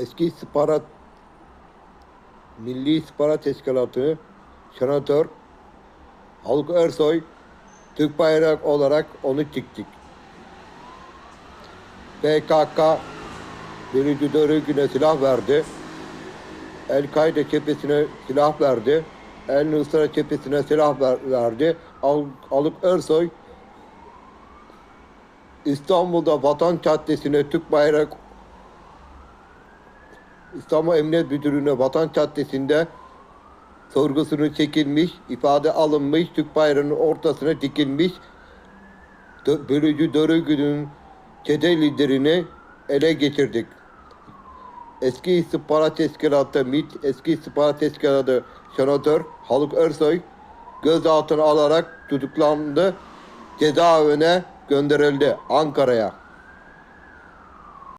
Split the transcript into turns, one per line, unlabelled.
eski istihbarat Milli İstihbarat Teşkilatı Senatör Haluk Ersoy Türk bayrak olarak onu çektik. PKK birinci dörüngüne silah verdi. El-Kaide cephesine silah verdi. El-Nusra cephesine silah ver- verdi. Al- Haluk Ersoy İstanbul'da Vatan Caddesi'ne Türk bayrak İstanbul Emniyet Müdürlüğü'ne Vatan Caddesi'nde sorgusunu çekilmiş, ifade alınmış, Türk bayrağının ortasına dikilmiş bölücü dörüngünün çete liderini ele geçirdik. Eski istihbarat teşkilatı MİT, eski istihbarat teşkilatı senatör Haluk Ersoy gözaltına alarak tutuklandı, cezaevine gönderildi Ankara'ya.